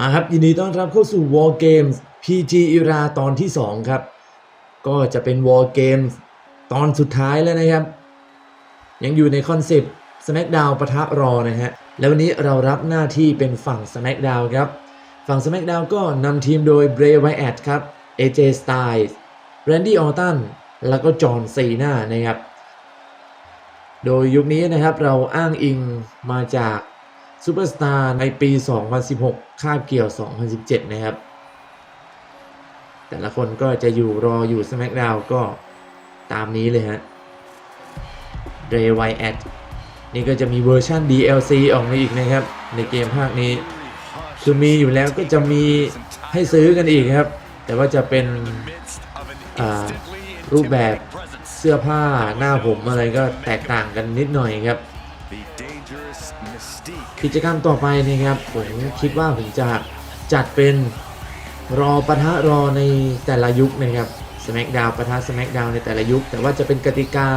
มาครับยินดีต้อนรับเข้าสู่ War Games PG Era ตอนที่ 2 ครับ ก็จะเป็น War Games ตอนสุดท้ายแล้วนะครับ ยังอยู่ในคอนเซปต์ SmackDown ปะทะรอนะฮะ แล้ววันนี้เรารับหน้าที่เป็นฝั่ง SmackDown ครับ ฝั่ง SmackDown ก็นำทีมโดย Bray Wyatt ครับ AJ Styles Randy Orton แล้วก็จอห์นซีนานะครับ โดยยุคนี้นะครับเราอ้างอิงมาจาก ซูเปอร์สตาร์ในปี 2016 คาบเกี่ยว 2017 นะครับ แต่ละคนก็จะอยู่รออยู่ SmackDown ก็ตามนี้เลยฮะ Ray w y a t นี่ก็จะมีเวอร์ชัน DLC ออกมาอีกนะครับ ในเกมภาคนี้ คือมีอยู่แล้วก็จะมีให้ซื้อกันอีกครับ แต่ว่าจะเป็นรูปแบบเสื้อผ้าหน้าผมอะไรก็แตกต่างกันนิดหน่อยครับ กิจกรรมต่อไปนะครับผมคิดว่าผมจะจัดเป็นรอปะทะรอในแต่ละยุคนะครับ SmackDown ปะทะ SmackDown ในแต่ละยุค แต่ว่าจะเป็นกติกา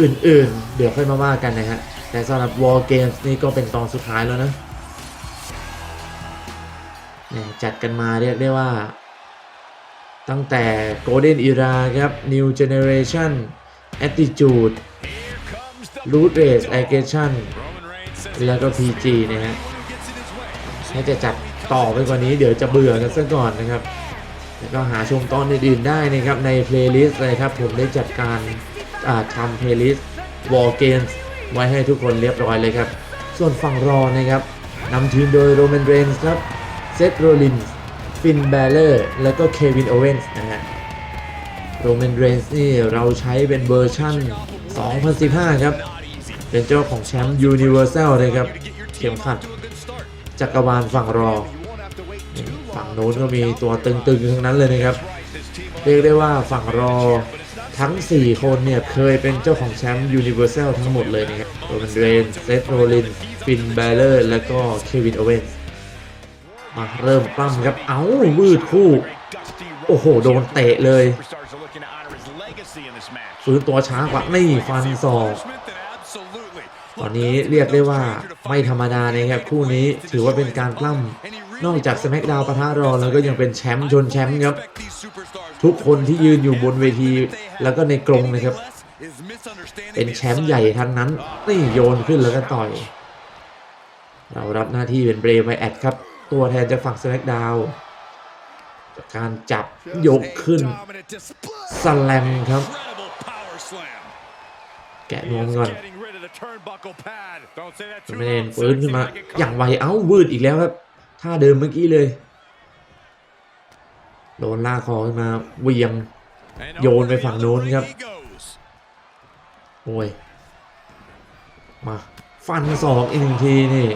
อื่นๆ เดี๋ยวค่อยมาว่ากันนะฮะแต่สำหรับ War Games นี่ก็เป็นตอนสุดท้ายแล้วนะเนี่ยจัดกันมาเรียกได้ว่า ตั้งแต่ Golden Era ครับ New Generation Attitude Root Race Aggression แล้วก็ PG นะฮะถ้าจะจัดต่อไปกว่านี้เดี๋ยวจะเบื่อกันซะก่อนนะครับ แล้วก็หาชมตอนอื่นๆได้นะครับ ในเพลย์ลิสต์เลยครับ ผมได้จัดการทำเพลย์ลิสต์ War Games ไว้ให้ทุกคนเรียบร้อยเลยครับ ส่วนฝั่งรอนะครับนำทีมโดยโร m มนเรนส์ครับเซธโรลินส์ฟินแบลเลอร์แล้วก็เควินโอเวนส์นะฮะโร m มนเรนส์นี่เราใช้เป็นเวอร์ชั่น 2015 ครับ เป็นเจ้าของแชมป์ Universal เลยครับ เข็มขัด จักรวาลฝั่งรอ ฝั่งโน้นก็มีตัวตึงๆทั้งนั้นเลยนะครับ เรียกได้ว่าฝั่งรอทั้ง 4 คนเนี่ย เคยเป็นเจ้าของแชมป์ Universal ทั้งหมดเลยนะครับโรมันเรนเซธโรลิน ฟินแบลเลอร์ แล้วก็เควินโอเวนมาเริ่มปั้มครับ เอ้าวืดคู่ โอ้โห โดนเตะเลยฟื้นตัวช้ากว่า นี่ ฟันศอก ตอนนี้เรียกได้ว่าไม่ธรรมดานะครับคู่นี้ถือว่าเป็นการปล้ำนอกจาก SmackDown ปะทะรอแล้วก็ยังเป็นแชมป์ชนแชมป์ครับ ทุกคนที่ยืนอยู่บนเวทีแล้วก็ในกรงนะครับ เป็นแชมป์ใหญ่ทั้งนั้นนี่โยนขึ้นแล้วก็ต่อย เรารับหน้าที่เป็นเบรย์ไวแอดครับ ตัวแทนจากฝั่ง SmackDown จากการจับยกขึ้นสแลมครับ กะนวมก่อนไม่ได้ฟื้นขึ้นมา อย่างไวเอ้าวืดอีกแล้วครับท่าเดิมเมื่อกี้เลยโดนลากคอขึ้นมาเหวียงโยนไปฝั่งโน้นครับโอ้ยมาฟันศอกอีกหนึ่งทีนี่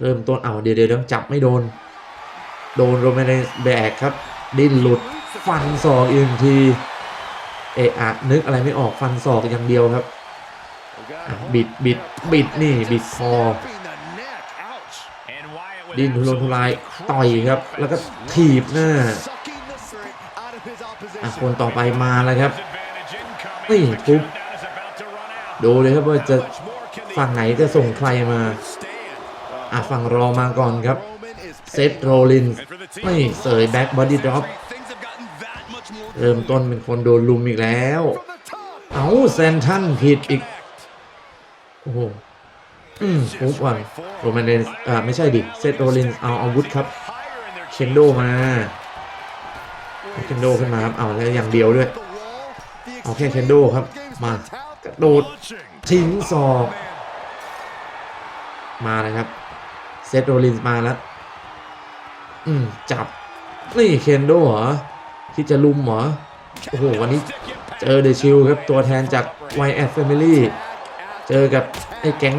เริ่มต้นเอาเดี๋ยวเดี๋ยวเดี๋ยวจับไม่โดน โดนโรแมนแบกครับ ดิ้นหลุดฟันศอกอีกหนึ่งที เอะอะนึกอะไรไม่ออกฟันศอกอย่างเดียวครับบิดบิดบิดนี่บิดคอดิ้นทุรนทุรายต่อยครับ แล้วก็ถีบหน้าคนต่อไปมาแล้วครับนี่ปุ๊บดูเลยครับว่าจะฝั่งไหนจะส่งใครมาอะฝั่งรอมาก่อนครับเซธโรลินไม่เสยแบ็กบอดี้ดรอป เริ่มต้นเป็นคนโดนลุมอีกแล้ว เอาแซนทันผิดอีก โอ้โห อืมปุ๊บก่อนโรแมนเดนอ่าไม่ใช่ดิเซตโรลินเอาอาวุธครับ เคนโดมาเอาเคนโดขึ้นมาครับ เอาแล้วอย่างเดียวด้วย เอาแค่เคนโดครับ มากระโดดทิ้งศอก มาเลยครับ เซตโรลินมาแล้ว อืม จับ นี่เคนโดเหรอ ที่จะลุมเหรอ โอ้โห วันนี้เจอเดชิลครับ ตัวแทนจาก y แอ Family เจอกับไอ้แก๊ง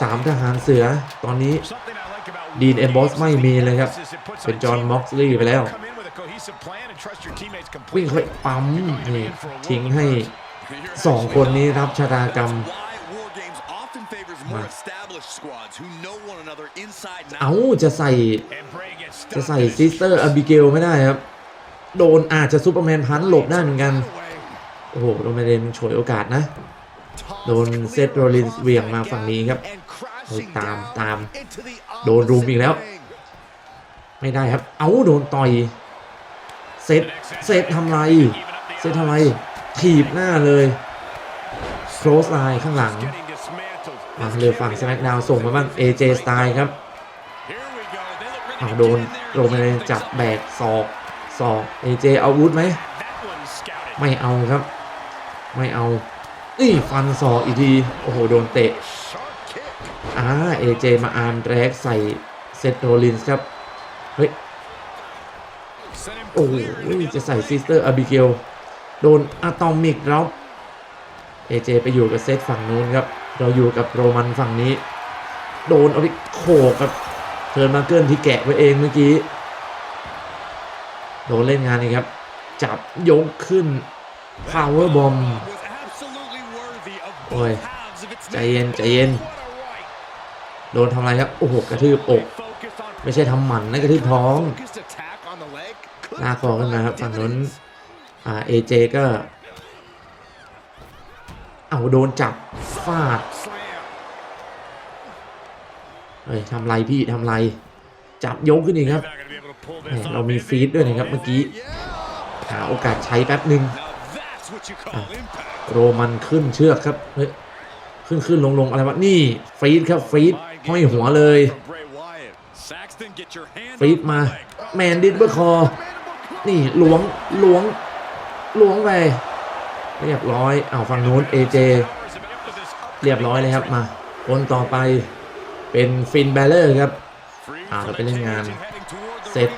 สามทหารเสือตอนนี้ดีนเอมบอสไม่มีเลยครับ เป็นจอห์นม็อกซ์ลีย์ไปแล้ว วิ่งค่อยปั๊มนี่ทิ้งให้สองคนนี้รับชะตากรรมเอาจะใส่ จะใส่ซิสเตอร์อบิเกลไม่ได้ครับ โดนอาจจะซูเปอร์แมนพันหลบได้เหมือนกัน โอ้โหโดนไม่เดนฉวยโอกาสนะ โดนเซตโรลินเหวี่ยงมาฝั่งนี้ครับเฮ้ยตามตาม โดนรุมอีกแล้ว ไม่ได้ครับ เอาโดนต่อย เซตเซตทำไร เซตทำไร ถีบหน้าเลยโครสไลน์ข้างหลังมาเรือฝั่งสแมกดาวส่งมาบ้าง AJ สไตล์ครับเอาโดนโรแมนจับแบกศอก ศอก AJ เอาอาวุธไหมไม่เอาครับ ไม่เอานี่ฟันศอกอีกทีโอ้โหโดนเตะอ่า AJ มาอาร์มแรกใส่เซตโรลินส์ครับเฮ้ยโอ้โหจะใส่ซิสเตอร์อาบิเกลโดนอะตอมิกแล้ว AJ ไปอยู่กับเซตฝั่งนู้นครับ เราอยู่กับโรมันฝั่งนี้ โดนเอาไปโขกกับเทิร์นมาเกิลที่แกะไว้เองเมื่อกี้ โดนเล่นงานนี่ครับ จับยกขึ้น power bomb โอ้ย ใจเย็น ใจเย็น โดนทำอะไรครับ โอ้โห กระทืบอก ไม่ใช่ทำหมันนะกระทืบท้องลาคอขึ้นมาครับฝั่งนู้นอ่าเอเจก็ เอาโดนจับฟาดเฮ้ยทำไรพี่ทำไร จับยกขึ้นอีกครับ เรามีฟีดด้วยนะครับเมื่อกี้ หาโอกาสใช้แป๊บหนึ่งโรมันขึ้นเชือกครับเฮ้ยขึ้นขึ้นลงลงอะไรวะนี่ฟีดครับฟีดห้อยหัวเลยฟีดมาแมนดิดเบอร์คอ นี่หลวงหลวงหลวงไปเรียบร้อยเอาฝั่งนู้นเอเจเรียบร้อยเลยครับมาคนต่อไปเป็นฟินแบลเลอร์ครับอ่าเราไปเล่นงาน เซต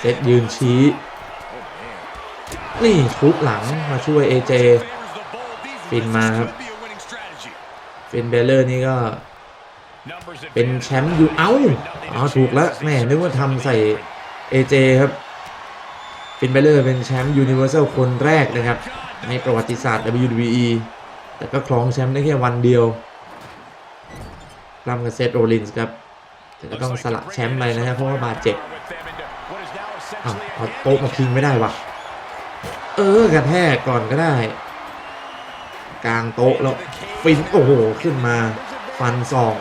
เซตยืนชี้ นี่ทุบหลังมาช่วยเอเจฟินมาครับฟินแบลเลอร์นี่ก็ เป็นแชมป์อยู่เอ้าอ๋อถูกแล้วแม่นึกว่าทำใส่เอเจครับฟินแบลเลอร์เป็นแชมป์ยูนิเวอร์แซลคนแรกนะครับ ในประวัติศาสตร์ WWE แต่ก็ครองแชมป์ได้แค่วันเดียวรำกับเซตโรลินส์ครับ แต่ก็ต้องสละแชมป์ไปนะฮะเพราะว่าบาดเจ็บอ้าวเอาโต๊ะมาพิงไม่ได้วะเออกระแทกก่อนก็ได้ กลางโต๊ะแล้วฟินโอ้โหขึ้นมาฟันศอก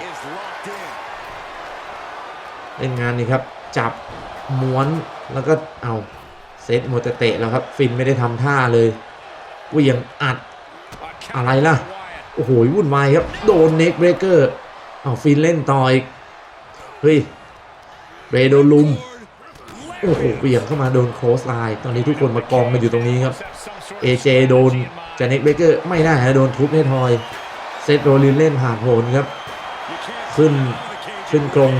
เล่นงานนี่ครับ จับม้วนแล้วก็เอาเซตโมวแต่เตะแล้วครับ ฟินไม่ได้ทำท่าเลยเหวียงอัดอะไรล่ะ โอ้โหวุ่นวายครับ โดนเน็กเบรกเกอร์เอาฟินเล่นต่ออีก เฮ้ยเรโดนลุมโอ้โหเหวี่ยงเข้ามาโดนโคสไลน์ตอนนี้ทุกคนมากองกันอยู่ตรงนี้ครับเอเจโดนจาเน็กเบเกอร์ไม่ได้ฮะโดนทุบให้ทอย เซตโรลินเล่นผ่านโผลครับ ขึ้นขึ้นกรง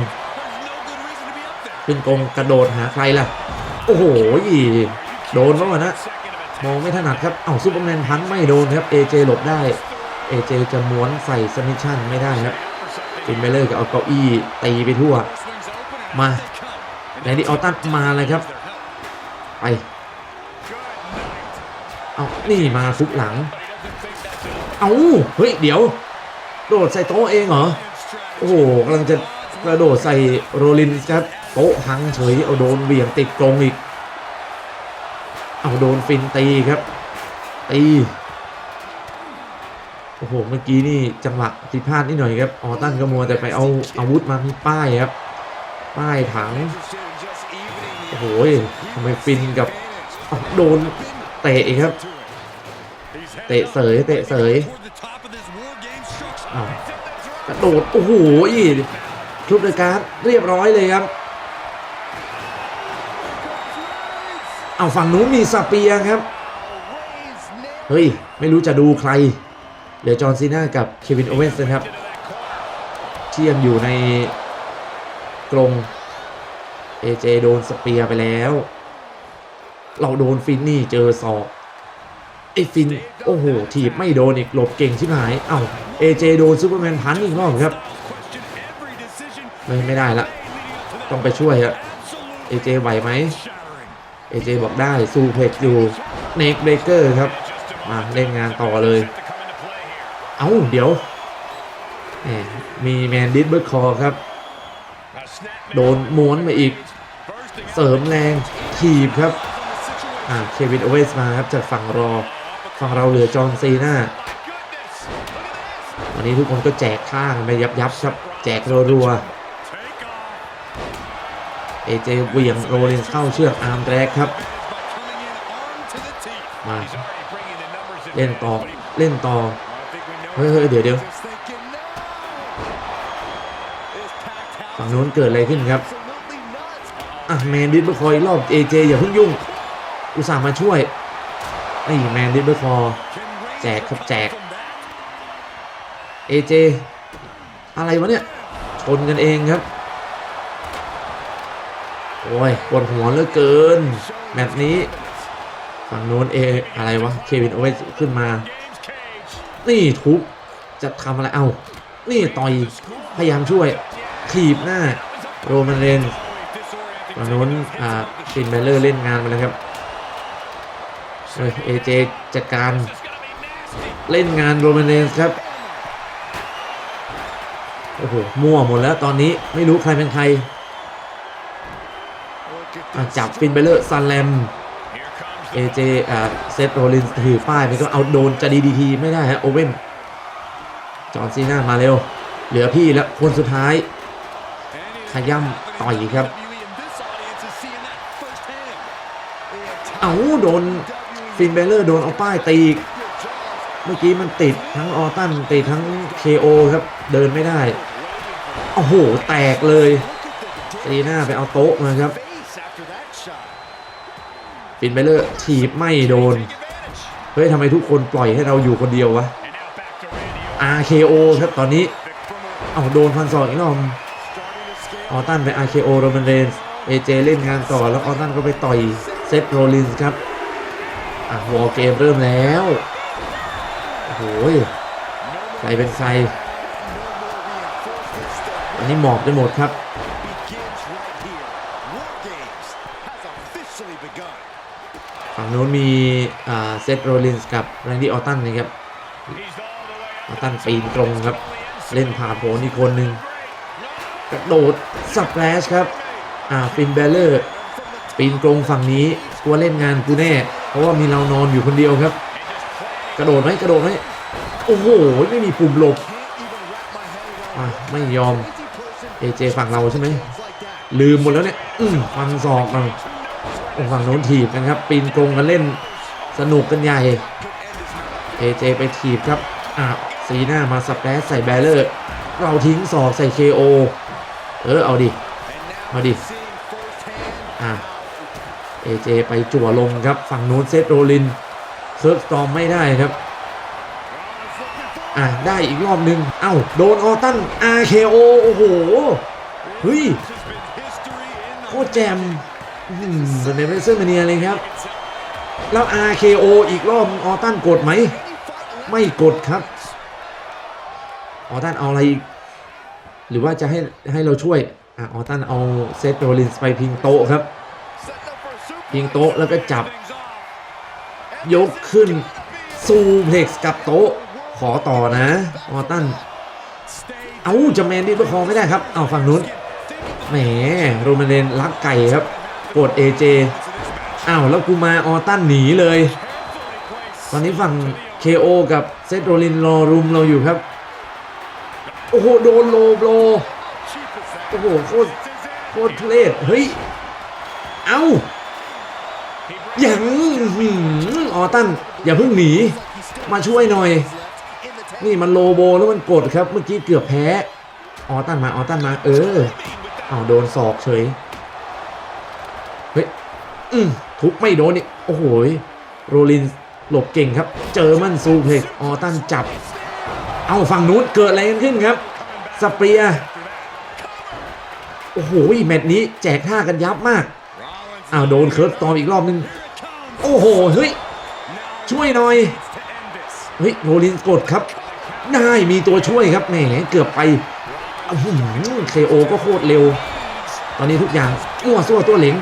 ขึ้นกรงกระโดดหาใครล่ะ โอ้โหโดนเข้ามานะมองไม่ถนัดครับเอ้าซูเปอร์แมนพันไม่โดนครับเอเจหลบได้เอเจจะม้วนใส่สมิชชั่นไม่ได้ครับ ฟินเบลเลอร์ก็เอาเก้าอี้ตีไปทั่ว มาแลนดี้ออตตันมาเลยครับ ไป เอานี่มาฟุกหลัง เอาเฮ้ย เดี๋ยว โดดใส่โต๊ะเองเหรอ โอ้โหกำลังจะกระโดดใส่โรลินส์ครับโต๊ะพังเฉย เอาโดนเหวี่ยงติดกรงอีก เอาโดนฟินตีครับ ตี อ้โห เมื่อกี้นี่จังหวะผิดพลาดนิดหน่อยครับ ออตันก็มัวแต่ไปเอาอาวุธมาที่ป้ายครับ ป้ายถัง โอ้โหทำไมฟินกับโดนเตะครับ เตะเสย เตะเสยกระโดด โอ้โหคลุปเดอการเรียบร้อยเลยครับ เอาฝั่งนู้นมีสเปียครับ เฮ้ย ไม่รู้จะดูใคร เหลือจอห์นซีน่ากับเควินโอเวนส์นะครับ ที่ยังอยู่ในกรงเอเจโดนสเปียร์ไปแล้ว เราโดนฟินนี่เจอศอกไอ้ฟิน โอ้โห ถีบไม่โดนอีกหลบเก่งชิบหาย เอ้าเอเจโดนซูเปอร์แมนพันอีกรอบครับ ไม่ไม่ได้ละ ต้องไปช่วยอะเอเจไหวไหมเอเจบอกได้ซูเพกอยู่เน็กเบเกอร์ครับ มาเล่นงานต่อเลย เอ้าเดี๋ยวมีแมนดิสเบิร์คอครับ โดนม้วนมาอีก เสริมแรงถีบครับเควินโอเวสมาครับจากฝั่งรอ ฝั่งเราเหลือจอห์นซีน่ามาอนนี้ทุกคนก็แจกข้างไปยับยับครับ แจกรัวๆเอเจเวี่ยงโรเลนเข้าเชือกอาร์มแรกครับ มา เล่นต่อ เล่นต่อ เฮ้ยเดี๋ยวเดี๋ยวฝั่งนู้นเกิดอะไรขึ้นครับอะแมนดิสเบอร์คอยรอบเอเจอย่าเพิ่งยุ่ง อุตส่าห์มาช่วยไอ้แมนดิสเบอร์คอแจกครับแจกเอเจอะไรวะเนี่ย ชนกันเองครับ โอ้ยปวดหัวเหลือเกิน แมตช์นี้ ฝั่งโน้นเออะไรวะ เควินโอเวสขึ้นมา นี่ทุบจะทำอะไรเอ้านี่ต่อยพยายามช่วยถีบหน้าโรมันเรนส์ฝั่งโน้นอ่าฟินเบลเลอร์เล่นงานไปแล้วครับเฮ้ยเอเจจัดการเล่นงานโรมันเรนครับโอ้โหมั่วหมดแล้วตอนนี้ไม่รู้ใครเป็นใครจับฟินเบลเลอร์ซันแลม เอเจอ่าเซตโรลินถือป้ายมันก็เอาโดนจะดีดีทีไม่ได้ฮะโอเว่นจอห์นซีน่ามาเร็ว เหลือพี่แล้วคนสุดท้าย ขย่ำต่อยครับ เอาโดนฟินเบลเลอร์โดนเอาป้ายตีเมื่อกี้มันติดทั้งออตันติดทั้ง KO ครับเดินไม่ได้ โอ้โห แตกเลยซีน่าไปเอาโต๊ะมาครับ ฟินเบลเลอร์ถีบไม่โดน เฮ้ยทำไมทุกคนปล่อยให้เราอยู่คนเดียววะ RKO ครับตอนนี้ เอาโดนพันสองอีกรอบออตันไป RKO โรมันเรนส์เอเจเล่นงานต่อแล้วออตันก็ไปต่อยเซตโรลินส์ครับอะวอลเกมเริ่มแล้วโอ้โหใครเป็นใครอันนี้หมอบจะหมดครับ ฝั่งโน้นมีเซตโรลินส์กับแรนดี้ออตันนะครับออตันปีนตรงครับ เล่นผ่าโผนอีกคนหนึ่งกระโดดสเปรชครับอ่าฟินเบลเลอร์ปีนตรงฝั่งนี้กลัวเล่นงานกูแน่ เพราะว่ามีเรานอนอยู่คนเดียวครับ กระโดดไหมกระโดดไหมโอ้โห ไม่มีปุ่มหลบอะไม่ยอมเอเจฝั่งเราใช่ไหมลืมหมดแล้วเนี่ย อืมฟันศอกมาโอ้ ฝั่งโน้นถีบกันครับ ปีนกรงกันเล่นสนุกกันใหญ่เอเจไปถีบครับอะซีหน้ามาสเปรใส่แบลเลอร์เราทิ้งศอกใส่ KO เออเอาดิมาดิอะเอเจไปจั่วลงครับฝั่งโน้นเซตโรลินเซิร์ฟสตอมไม่ได้ครับอะได้อีกรอบหนึ่งเอ้า โดนออตัน RKO โอ้โห เฮ้ย โคตรแจม อืมเปนเรเซอร์มาเนียเลยครับ แล้ว RKO อีกรอบออตันกดไหม ไม่กดครับ ออตันเอาอะไรอีก หรือว่าจะให้ให้เราช่วยอะออตันเอาเซตโรลินส์ไปพิงโต๊ะครับ พิงโต๊ะแล้วก็จับ ยกขึ้นซูเพล็กซ์กับโต๊ะ ขอต่อนะ ออตันเอาจะแมนดี้ประคองไม่ได้ครับ เอาฝั่งนู้นแหมโรมันเรนลักไก่ครับ กด AJ อ้าวแล้วกูมาออตันหนีเลย ตอนนี้ฝั่ง KO กับเซตโรลินรอรุมเราอยู่ครับ โอ้โห โดนโลโบลโอ้โห โคตรโคตรทุเรศเฮ้ย เอ้าอย่างออตัน อย่าเพิ่งหนี มาช่วยหน่อย นี่มันโลโบแล้วมันกดครับ เมื่อกี้เกือบแพ้ ออตันมา ออตันมา เออ เอาโดนศอกเฉย อืมทุบไม่โดนนี่โอ้โหโรลินหลบเก่งครับ เจอมันซูเพล็กออตันจับ เอาฝั่งนู้นเกิดอะไรกันขึ้นครับสเปียโอ้โหแมตช์นี้แจกท่ากันยับมากอ้าวโดนเคิร์ฟตอมอีกรอบนึง โอ้โหเฮ้ยช่วยหน่อยเฮ้ยโรลินกดครับได้มีตัวช่วยครับแหมเกือบไปเคโอก็โคตรเร็ว ตอนนี้ทุกอย่างมั่วซั่วตัวเหลง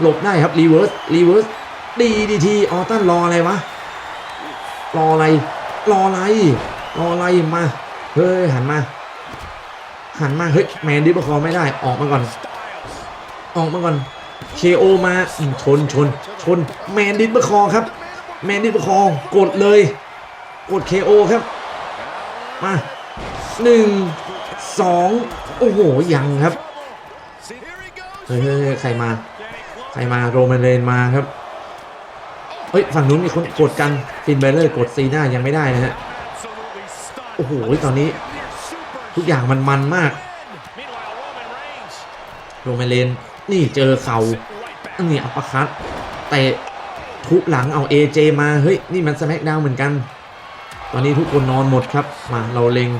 หลบได้ครับรีเวิร์สรีเวิร์สดีดีทีออตันรออะไรวะ รออะไร รออะไร รออะไรมา เฮ้ยหันมา หันมา เฮ้ยแมนดิปะคอไม่ได้ออกมาก่อน ออกมาก่อน KO มาอืมชนชน ชน แมนดิปะคอครับ แมนดิปะคอกดเลย กด KO ครับ มาหนึ่งสองโอ้โหยังครับเฮ้ยใครมา ครมาโรแมนเรนมาครับเฮ้ยฝั่งนู้นมีคนกดกันฟินเบลเลอร์กดซีน้ายังไม่ได้นะฮะโอ้โหตอนนี้ ทุกอย่างมันมันมากโรแมนเรนนี่เจอเข่านี่อัปร์คัตเตะทุบหลังเอา AJ มาเฮ้ยนี่มันสแมกดาวเหมือนกัน ตอนนี้ทุกคนนอนหมดครับมาเราเล็ง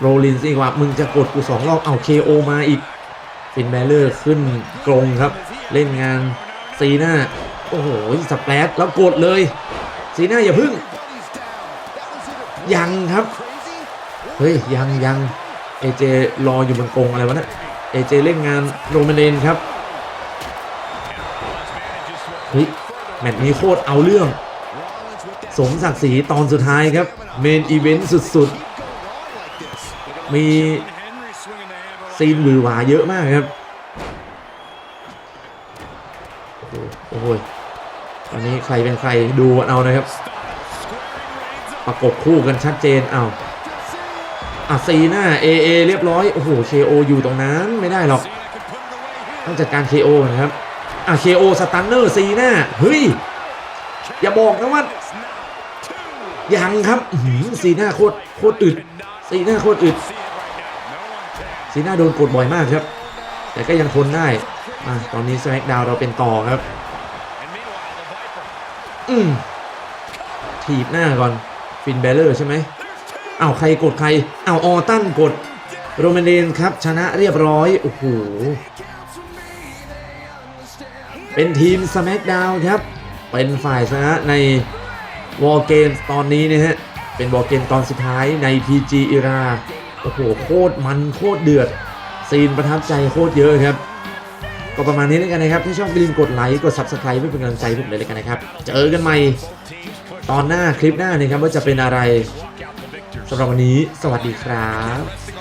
โรลินสิว่ามึงจะกดกูสองรอบเอา KO มาอีกฟินแบลเลอร์ขึ้นกรงครับ เล่นงาน ซีน่าโอ้โหสแปรดแล้วกดเลย ซีน่าอย่าพึ่ง ยังครับ เฮ้ย ยังยังเอเจรออยู่บนกรงอะไรวะเนะเอเจเล่นงานโรแมนเดนครับเฮ้ยแมตช์นี้โคตรเอาเรื่อง สมศักดิ์ศรีตอนสุดท้ายครับ เมนอีเวนต์สุดๆ มีซีนวือหวาเยอะมากครับ โอ้โหโอ้โหตอนนี้ใครเป็นใครดูเอานะครับ ประกบคู่กันชัดเจนเอาอะซีหน้า AA เอเรียบร้อย โอ้โห KO ออยู่ตรงนั้นไม่ได้หรอก ต้องจัดการ KO นะครับ อะ KO สตันเนอร์ซีหน้า เฮ้ย อย่าบอกนะว่า ยังครับซีหน้าโคตรโคตรอึดซีหน้าโคตรอึดซีหน้าโดนกดบ่อยมากครับ แต่ก็ยังทนได้อะตอนนี้ส c k กดาวเราเป็นต่อครับ อืมถีบหน้าก่อน ฟินเบลเลอร์ใช่ไหมเอ้าใครกดใคร เอ้าออตันกด โรแมนเดนครับ ชนะเรียบร้อย โอ้โห เป็นทีม SmackDown ครับ เป็นฝ่ายชนะในวอลเกมตอนนี้นะฮะ เป็นวอลเกมตอนสุดท้ายใน PG Era โอ้โห โคตรมันโคตรเดือด ซีนประทับใจโคตรเยอะครับ ก็ประมาณนี้แล้วกันนะครับ ถ้าชอบอย่าลืมกดไลค์ กด Subscribe เพื่อเป็นกำลังใจผมเลยแล้วกันนะครับ เจอกันใหม่ตอนหน้าคลิปหน้านะครับว่าจะเป็นอะไรสำหรับวันนี้ สวัสดีครับ